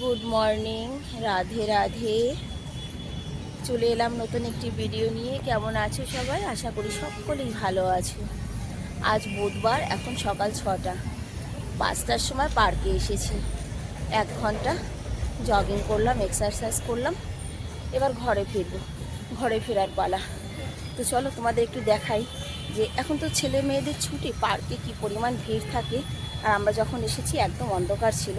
Good morning Radhe Radhe চলে এলাম নতুন একটি ভিডিও নিয়ে। কেমন আছো সবাই? আশা করি সকলেই ভালো আছো। আজ বুধবার, এখন সকাল ছটা। পাঁচটার সময় পার্কে এসেছি। এক ঘণ্টা জগিং করলাম এক্সারসাইজ করলাম। এবার ঘরে ফিরবো। ঘরে ফেরার পালা। তো চলো তোমাদের একটু দেখাই যে এখন তো ছেলে মেয়েদের ছুটি, পার্কে কি পরিমাণ ভিড় থাকে? আর আমরা যখন এসেছি, একদম অন্ধকার ছিল।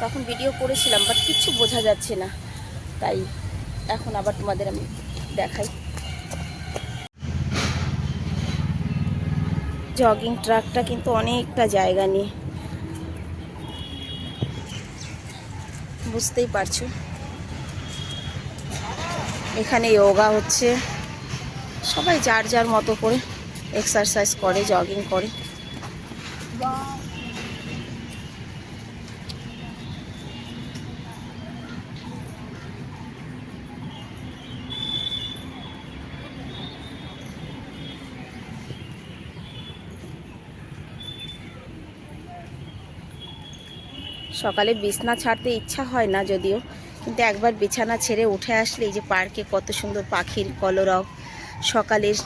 তখন ভিডিও করেছিলাম বাট কিচ্ছু বোঝা যাচ্ছে না। তাই এখন আবার তোমাদের আমি দেখাই। জগিং ট্রাকটা কিন্তু অনেকটা জায়গা নিয়ে। বুঝতেই পারছ। এখানে যোগা হচ্ছে। সবাই যার যার মতো করে এক্সারসাইজ করে জগিং করে। সকালে বিছনা ছাড়তে ইচ্ছা হয় না যদিও, কিন্তু একবার বিছানা ছেড়ে উঠে আসলে এই যে পার্কে কত সুন্দর পাখির কলরব, সকালের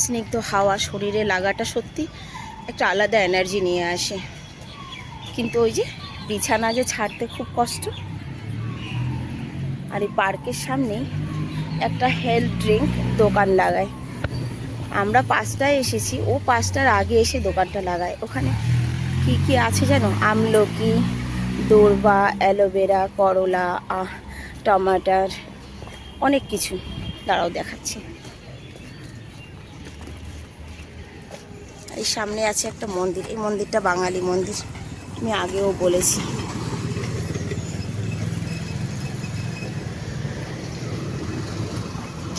স্নিগ্ধ হাওয়া শরীরে লাগাটা সত্যি একটা আলাদা এনার্জি নিয়ে আসে। কিন্তু ওই যে বিছানা যে ছাড়তে খুব কষ্ট, আর এই পার্কের সামনেই একটা হেলথ ড্রিঙ্ক দোকান লাগায়। আমরা পাঁচটায় এসেছি, ও পাঁচটার আগে এসে দোকানটা লাগায়। ওখানে কি কি আছে জানো? আমলকি দৌড়বা অ্যালোভেরা করলা আহ, টমাটার অনেক কিছু দাঁড়াও দেখাচ্ছি। এই সামনে আছে একটা মন্দির এই মন্দিরটা বাঙালি মন্দির আমি আগেও বলেছি।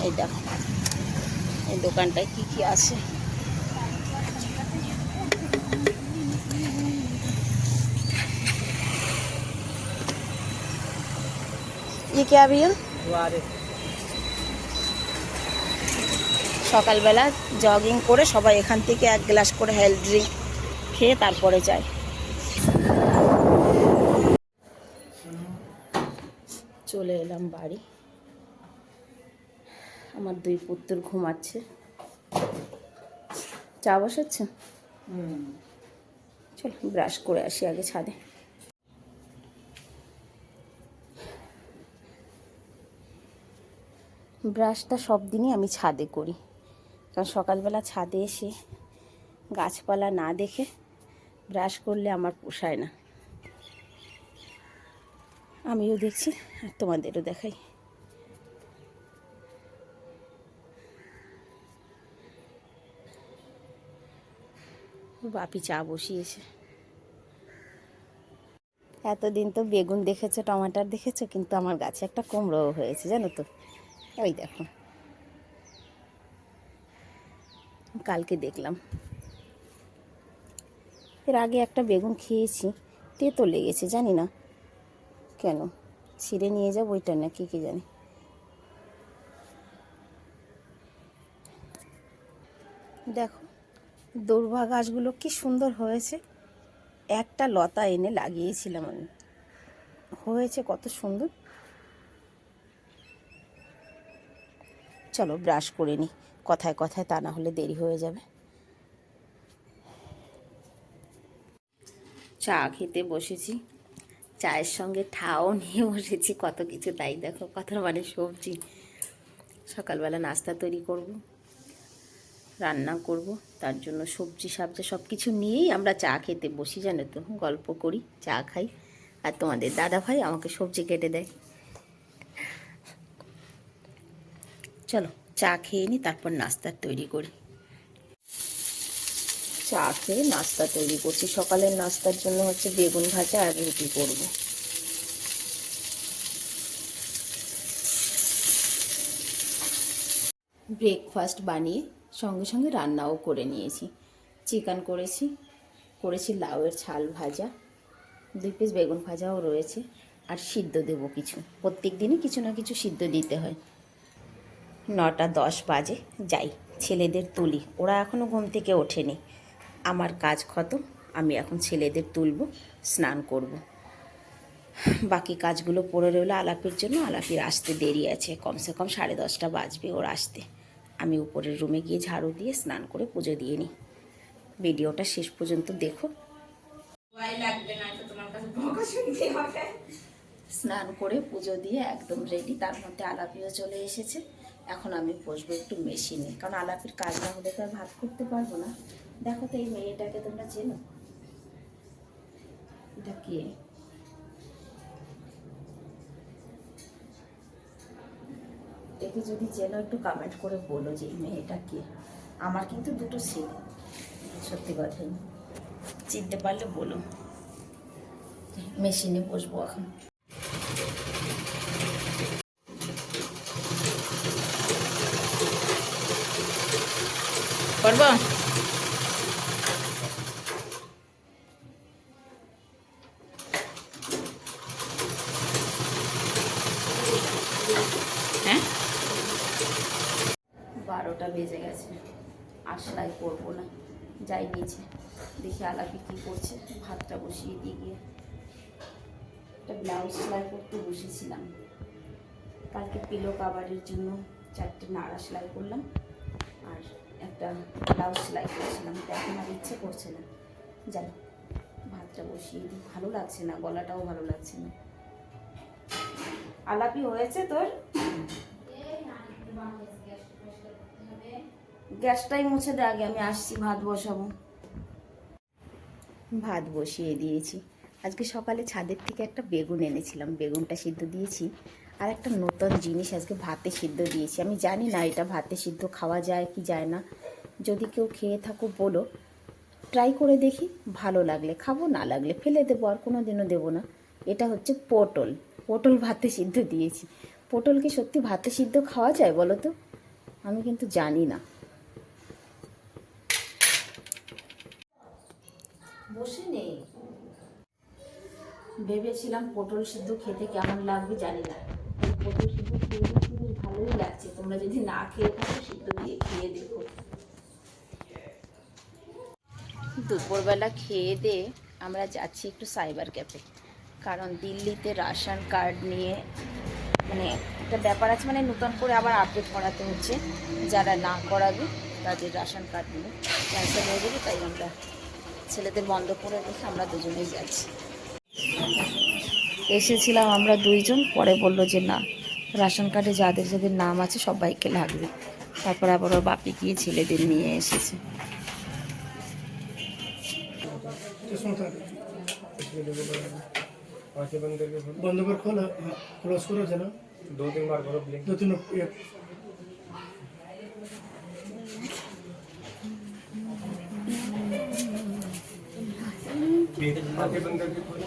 এই দেখো এই দোকানটায় কি কি আছে? क्या भैया সকালবেলা জগিং করে সবাই এখান থেকে এক গ্লাস করে হেলথ ড্রিঙ্ক খেয়ে তারপরে যায় চলে এলাম বাড়ি আমার দুই পুত্র ঘুমাচ্ছে চা বসাচ্ছে চল ব্রাশ করে আসি আগে ছাদে ব্রাশটা সব দিনই আমি ছাদে করি। কারণ সকালবেলা ছাদে এসে গাছপালা না দেখে ব্রাশ করলে আমার পোষায় না। আমিও দেখছি, আর তোমাদেরও দেখাই। বাপি চা বসিয়েছে। এতদিন তো বেগুন দেখেছ, টমাটার দেখেছ, কিন্তু আমার গাছে একটা কুমড়োও হয়েছে, জানো তো? ওই দেখো। কালকে দেখলাম। এর আগে একটা বেগুন খেয়েছি, তেতো লেগেছে, জানি না কেন। ছিঁড়ে নিয়ে যাব ওইটা না, কী কী জানি। দেখো দৌড়বা গাছগুলো কি সুন্দর হয়েছে। একটা লতা এনে লাগিয়েছিলাম আমি। হয়েছে কত সুন্দর। চলো ব্রাশ করে নিই কথায় কথায় তা না হলে দেরি হয়ে যাবে। চা খেতে বসেছি। চায়ের সঙ্গে ঠাও নিয়ে বসেছি। কত কিছু তাই দেখো কথার মানে সবজি। সকালবেলা নাস্তা তৈরি করব, রান্না করব, তার জন্য সবজি, সাবজা সব কিছু নিয়েই আমরা চা খেতে বসি, জানো তো। গল্প করি, চা খাই। আর তোমাদের দাদা ভাই আমাকে সবজি কেটে দেয়। চলো, চা খেয়ে নিই তারপর নাস্তার তৈরি করি। চা খেয়ে নাস্তা তৈরি করছি। সকালের নাস্তার জন্য হচ্ছে বেগুন ভাজা আর রুটি করব। ব্রেকফাস্ট বানিয়ে সঙ্গে সঙ্গে রান্নাও করে নিয়েছি। চিকেন করেছি করেছি লাউয়ের ছাল ভাজা। দুই পিস বেগুন ভাজাও রয়েছে। আর সিদ্ধ দেবো কিছু। প্রত্যেক দিনই কিছু না কিছু সিদ্ধ দিতে হয়। নটা দশ বাজে যাই ছেলেদের তুলি। ওরা এখনও ঘুম থেকে ওঠেনি। আমার কাজ খতম আমি এখন ছেলেদের তুলব স্নান করব। বাকি কাজগুলো পড়ে রইল আলাপির জন্য। আলাপির আসতে দেরি আছে কমসে কম সাড়ে দশটা বাজবে ওর আসতে। আমি উপরের রুমে গিয়ে ঝাড়ু দিয়ে স্নান করে পুজো দিয়ে নিই। ভিডিওটা শেষ পর্যন্ত দেখো। স্নান করে পুজো দিয়ে একদম রেডি তার মধ্যে আলাপিও চলে এসেছে। এখন আমি বসবো একটু মেশিনে। কারণ আলাপির কাজ না হলে তো আর ভাত করতে পারব না। দেখো তো এই মেয়েটাকে তোমরা চেনো? এটা কে? একে যদি চেনো, একটু কমেন্ট করে বলো যে এই মেয়েটা কে? আমার কিন্তু দুটো ছেলে। সত্যি কথাই। চিনতে পারলে বলো। মেশিনে বসবো এখন। করব? হ্যাঁ? বারোটা বেজে গেছে। আর সেলাই করব না। যাই নিচে দেখি আলাপি কী করছে। ভাতটা বসিয়ে দিয়ে গিয়ে। একটা ব্লাউজ সেলাই করতে বসেছিলাম। কালকে পিলো কাবারের জন্য চারটে নাড়া সেলাই করলাম। একটা ব্লাউজ সেলাই করেছিলাম তো এখন আর ইচ্ছে করছে না। যাই ভাতটা বসিয়ে দিই। ভালো লাগছে না, গলাটাও ভালো লাগছে না। আলাপি হয়েছে তোর? গ্যাসটাই মুছে দে আগে, আমি আসছি, ভাত বসাবো। ভাত বসিয়ে দিয়েছি। আজকে সকালে ছাদের থেকে একটা বেগুন এনেছিলাম। বেগুনটা সিদ্ধ দিয়েছি। আর একটা নতুন জিনিস আজকে ভাতে সিদ্ধ দিয়েছি। আমি জানি না এটা ভাতে সিদ্ধ খাওয়া যায় কি যায় না। যদি কেউ খেয়ে থাকো বলো ট্রাই করে দেখি, ভালো লাগলে খাব, না লাগলে ফেলে দেবো, আর কোনো দিনও দেবো না। এটা হচ্ছে পটল। পটল ভাতে সিদ্ধ দিয়েছি। পটলকে সত্যি ভাতে সিদ্ধ খাওয়া যায় বলো তো? আমি কিন্তু জানি না। বসে নেই। ভেবেছিলাম পটল সিদ্ধ খেতে কেমন লাগবে জানি না। পটল সিদ্ধ খেয়ে দেখছি ভালোই লাগছে। তোমরা যদি না খেয়ে থাকো, সিদ্ধ দিয়ে খেয়ে দেখো। দুপুরবেলা খেয়ে দিয়ে আমরা যাচ্ছি একটু সাইবার ক্যাফে। কারণ দিল্লিতে রাশন কার্ড নিয়ে মানে একটা ব্যাপার আছে মানে নতুন করে আবার আপডেট করাতে হচ্ছে। যারা না করাবে, তাদের রাশন কার্ড নিয়ে ক্যান্সেল হয়ে যাবে, তাই আমরা ছেলেদের বন্ধ করে রেখে আমরা দুজনেই যাচ্ছি। এসেছিলাম আমরা দুইজন পরে বললো যে না রেশন কার্ডে যাদের যাদের নাম আছে সবাইকে লাগবে তারপর আবার ওর বাপি গিয়ে ছেলেদের নিয়ে এসেছে चश्मा उतार दो। आंखें बंद करके खोलो बंद कर खोला हाँ क्लोज करो जना दो तीन बार करो ब्लिंक दो तीन एक आंखें बंद करके खोलो